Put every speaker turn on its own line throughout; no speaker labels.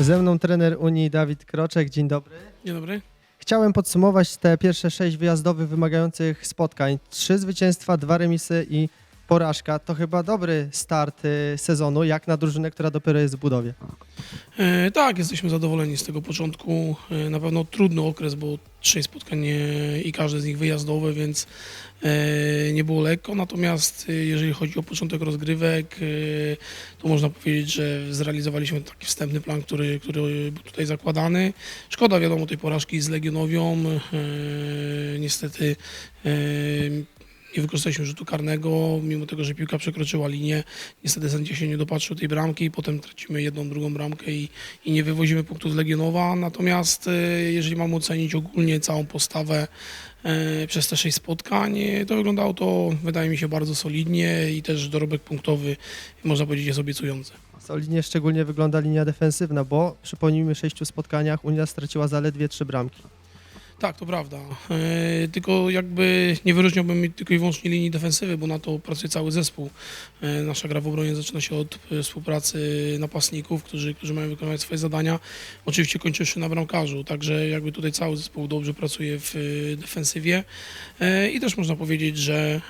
Ze mną trener Unii Dawid Kroczek. Dzień dobry.
Dzień dobry.
Chciałem podsumować te pierwsze sześć wyjazdowych wymagających spotkań. Trzy zwycięstwa, dwa remisy i porażka. To chyba dobry start y, sezonu, jak na drużynę, która dopiero jest w budowie.
E, tak, jesteśmy zadowoleni z tego początku. E, na pewno trudny okres, bo trzy spotkań e, i każde z nich wyjazdowe, więc e, nie było lekko. Natomiast jeżeli chodzi o początek rozgrywek, to można powiedzieć, że zrealizowaliśmy taki wstępny plan, który, który był tutaj zakładany. Szkoda wiadomo tej porażki z Legionowią. Niestety nie wykorzystaliśmy rzutu karnego, mimo tego, że piłka przekroczyła linię. Niestety sędzia się nie dopatrzył tej bramki i potem tracimy jedną, drugą bramkę i, i nie wywozimy punktów z Legionowa. Natomiast e, jeżeli mamy ocenić ogólnie całą postawę e, przez te sześć spotkań, e, to wyglądało to, wydaje mi się, bardzo solidnie i też dorobek punktowy, można powiedzieć, jest obiecujący.
Solidnie szczególnie wygląda linia defensywna, bo przypomnijmy, w sześciu spotkaniach Unia straciła zaledwie trzy bramki.
Tak, to prawda. E, tylko jakby nie wyróżniałbym tylko i wyłącznie linii defensywy, bo na to pracuje cały zespół. E, nasza gra w obronie zaczyna się od e, współpracy napastników, którzy, którzy mają wykonywać swoje zadania. Oczywiście kończywszy na bramkarzu, także jakby tutaj cały zespół dobrze pracuje w e, defensywie. E, I też można powiedzieć, że e,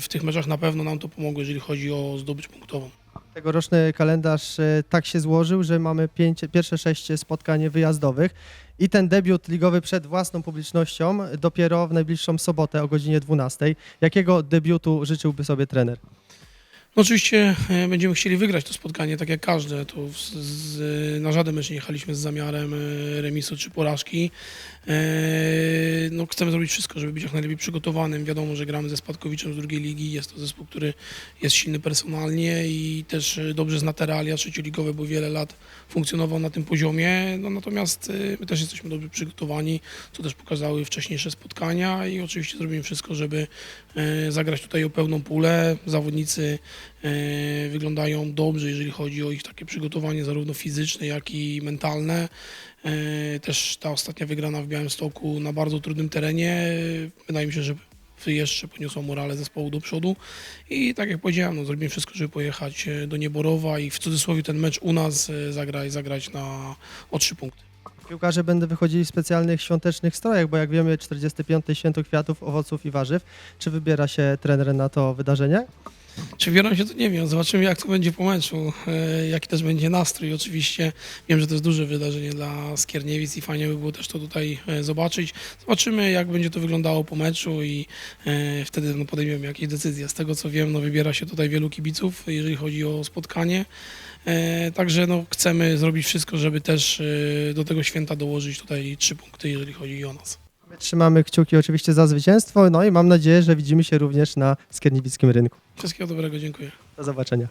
w tych meczach na pewno nam to pomogło, jeżeli chodzi o zdobycz punktową.
Tegoroczny kalendarz y, tak się złożył, że mamy pięć, pierwsze sześć spotkań wyjazdowych i ten debiut ligowy przed własną publicznością dopiero w najbliższą sobotę o godzinie 12. Jakiego debiutu życzyłby sobie trener?
No oczywiście e, będziemy chcieli wygrać to spotkanie, tak jak każde. To z, na żaden mecz nie jechaliśmy z zamiarem e, remisu czy porażki. E, No, chcemy zrobić wszystko, żeby być jak najlepiej przygotowanym. Wiadomo, że gramy ze Spadkowiczem z drugiej ligi. Jest to zespół, który jest silny personalnie i też dobrze zna te realia trzecioligowe, bo wiele lat funkcjonował na tym poziomie. No, natomiast my też jesteśmy dobrze przygotowani, co też pokazały wcześniejsze spotkania i oczywiście zrobimy wszystko, żeby zagrać tutaj o pełną pulę. Zawodnicy wyglądają dobrze, jeżeli chodzi o ich takie przygotowanie zarówno fizyczne, jak i mentalne. E, Też ta ostatnia wygrana w Białymstoku na bardzo trudnym terenie. e, Wydaje mi się, że jeszcze poniosła morale zespołu do przodu i tak jak powiedziałem, no, zrobimy wszystko, żeby pojechać e, do Nieborowa i w cudzysłowie ten mecz u nas e, zagrać, zagrać na, o trzy punkty.
Piłkarze będą wychodzili w specjalnych świątecznych strojach, bo jak wiemy 45. Święto Kwiatów, Owoców i Warzyw. Czy wybiera się trener na to wydarzenie?
Czy biorą się, to nie wiem. Zobaczymy, jak to będzie po meczu, e, jaki też będzie nastrój. Oczywiście wiem, że to jest duże wydarzenie dla Skierniewic i fajnie by było też to tutaj e, zobaczyć. Zobaczymy, jak będzie to wyglądało po meczu i e, wtedy no, podejmiemy jakieś decyzje. Z tego, co wiem, no, wybiera się tutaj wielu kibiców, jeżeli chodzi o spotkanie. Także no, chcemy zrobić wszystko, żeby też do tego święta dołożyć tutaj trzy punkty, jeżeli chodzi o nas.
My trzymamy kciuki oczywiście za zwycięstwo, no i mam nadzieję, że widzimy się również na skierniewickim rynku.
Wszystkiego dobrego, dziękuję.
Do zobaczenia.